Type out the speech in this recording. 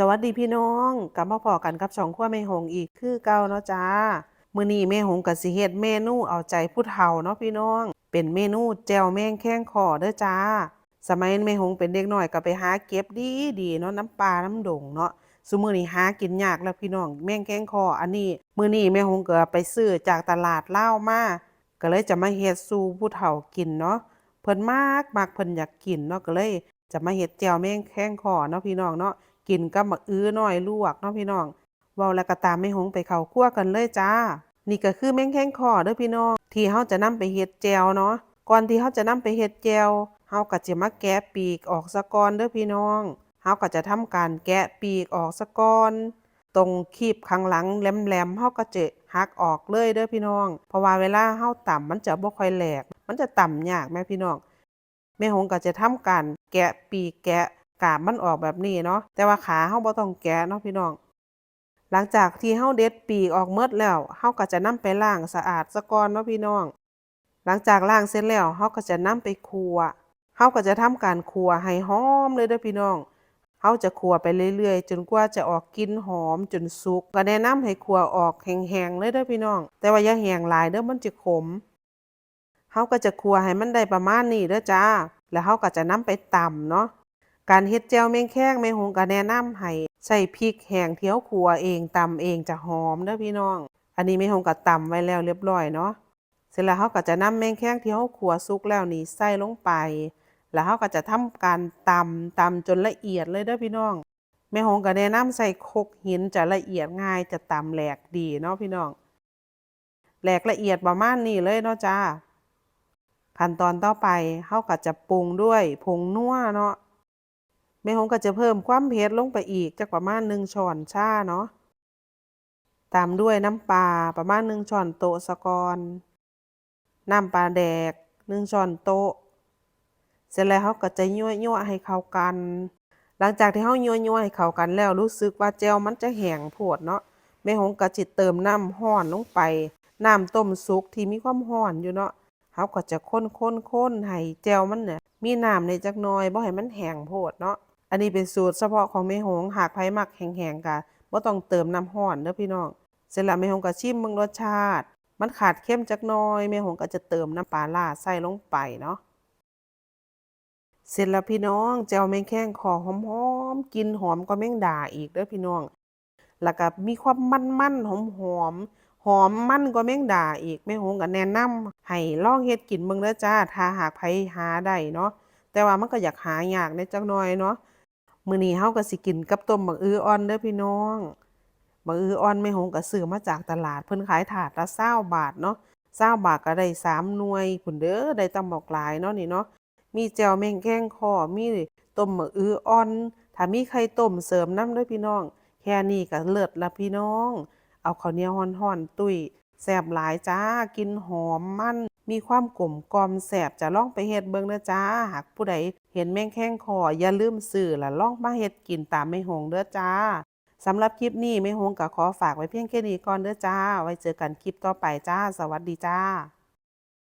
สวัสดีพี่น้องกลับมาพอกันกับช่องครัวแม่หงอีกคือเก่าเนาะจ้ามื้อนี้แม่หงก็สิเฮ็ดเมนูเอาใจผู้เฒ่าเนาะพี่น้อง เป็นเมนูแจ่วแมงแข้งคอเด้อจ้า สมัยแม่หงเป็นเด็กน้อยก็ไปหาเก็บดีดีเนาะน้ำปลาน้ำดงเนาะซุมื้อนี้หากินยากแล้วพี่น้องแมงแข้งคออันนี้มื้อนี้แม่หงก็ไปซื้อจากตลาดเล่ามาก็เลยจะมาเฮ็ดสู่ผู้เฒ่ากินเนาะเพิ่นมากมากเพิ่นอยากกินเนาะก็เลยจะมาเฮ็ดแจ่วแมงแข้งคอเนาะพี่น้องเนาะ กินกับบักอื้อน้อยลวกเนาะพี่น้องเว้าแล้วก็ตามแม่หงไปเข้าครัวกันเลยจ้า นี่ก็คือแมงแข้งคอเด้อพี่น้องที่เฮาจะนำไปเฮ็ดแจวเนาะก่อนที่เฮาจะนำไปเฮ็ดแจวเฮาก็จะมาแกะปีกออกซะก่อนเด้อพี่น้องเฮาก็จะทำการแกะปีกออกซะก่อนตรงคีบข้างหลังแหลมๆเฮาก็จะหักออกเลยเด้อพี่น้อง เพราะว่าเวลาเฮาต่ำมันจะบ่ค่อยแหลก มันจะต่ำยากแม่พี่น้องแม่หงก็จะทำการแกะปีกแกะ กาบมันออกแบบนี้เนาะแต่ว่าขาเฮาบ่ต้องแกะเนาะพี่น้อง หลังจากที่เฮาเด็ดปีกออกหมดแล้วเฮาก็จะนำไปล้างสะอาดซะก่อนเนาะพี่น้อง หลังจากล้างเสร็จแล้วเฮาก็จะนำไปคั่วเฮาก็จะทำการคั่วให้หอมเลยเด้อพี่น้องเฮาจะคั่วไปเรื่อยๆ จนกว่าจะออกกลิ่นหอมจนสุก ก็แนะนำให้คั่วออกแห้งๆเลยเด้อพี่น้อง แต่ว่าอย่าแห้งหลายเด้อมันจะขมเฮาก็จะคั่วให้มันได้ประมาณนี้เด้อจ้า แล้วเฮาก็จะนำไปตำเนาะ การเฮ็ดแจ่วแมงแข้งแม่หงก็แนะนำให้ใส่พริกแห้งที่เฮาคั่วเองตำเองจะหอมเด้อพี่น้อง อันนี้แม่หงก็ตำไว้แล้วเรียบร้อยเนาะเสร็จแล้วเฮาก็จะนำแมงแข้งที่เฮาคั่วสุกแล้วนี่ใส่ลงไป แล้วเฮาก็จะทำการตำตำจนละเอียดเลยเด้อพี่น้องแม่หงก็แนะนำใส่คกหินจะละเอียดง่ายจะตำแหลกดีเนาะพี่น้องแหลกละเอียดประมาณนี้เลยเนาะจ้าขั้นตอนต่อไปเฮาก็จะปรุงด้วยผงนัวเนาะ แม่หงก็จะเพิ่มความเผ็ดลงไปอีกจักประมาณหนึ่งช้อนชาเนาะตามด้วยน้ำปลาประมาณหนึ่งช้อนโต๊ะสะกอนน้ำปลาแดกหนึ่งช้อนโต๊ะ เสร็จแล้วเฮาก็จะยั่วๆให้เข้ากัน หลังจากที่เฮายั่วๆให้เข้ากันแล้วรู้สึกว่าแจ่วมันจะแห้งโพดเนาะแม่หงก็จิตเติมน้ำร้อนลงไปน้ำต้มสุกที่มีความร้อนอยู่เนาะเฮาก็จะค้นๆๆให้แจ่วมันเนี่ยมีน้ำในจักน่อยบ่ให้มันแห้งโพดเนาะ อันนี้เป็นสูตรเฉพาะของแม่หงหากไผมักแห้งๆก็บ่ต้องเติมน้ำร้อนเด้อพี่น้อง เสร็จแล้วแม่หงก็ชิมเบิ่งรสชาติ มันขาดเค็มจักน่อยแม่หงก็จะเติมน้ำปลาร้าใส่ลงไปเนาะ เสร็จแล้วพี่น้องแจ่วแมงแข้งคอหอมๆกินหอมกว่าแมงดาอีกเด้อพี่น้อง แล้วก็มีความมันๆหอมๆหอมมันกว่าแมงดาอีกแม่หงก็แนะนำให้ลองเฮ็ดกินเบิ่งเด้อจ้าถ้าหากไผหาได้เนาะแต่ว่ามันก็อยากหายากในจักหน่อยเนาะ มื้อนี้เฮาก็สิกินกับต้มบักอื้ออ่อนเด้อพี่น้องบักอื้ออ่อนแม่หงก็ซื้อมาจากตลาดเพิ่นขายถาดละ20บาทเนาะ20บาทก็ได้สามหน่วยพุ่นเด้อได้ตำบักหลายเนาะนี่เนาะมีแจ่วแมงแข้งคอมีต้มบักอื้ออ่อนถ้ามีไข่ต้มเสริมน้ำเด้อพี่น้อง แค่นี้ก็เลิศละพี่น้อง เอาข้าวเหนียวร้อนๆตุ้ยแซ่บหลายจ้ากินหอมมัน มีความกลมกล่อมแสบจะล่องไปเฮ็ดเบิ่งเด้อจ้า หากผู้ใดเห็นแมงแข้งคออย่าลืมซื้อและล่องมาเฮ็ดกินตามแม่หงเด้อจ้าสำหรับคลิปนี้แม่หงก็ขอฝากไว้เพียงแค่นี้ก่อนเด้อจ้า ไว้เจอกันคลิปต่อไปจ้า สวัสดีจ้า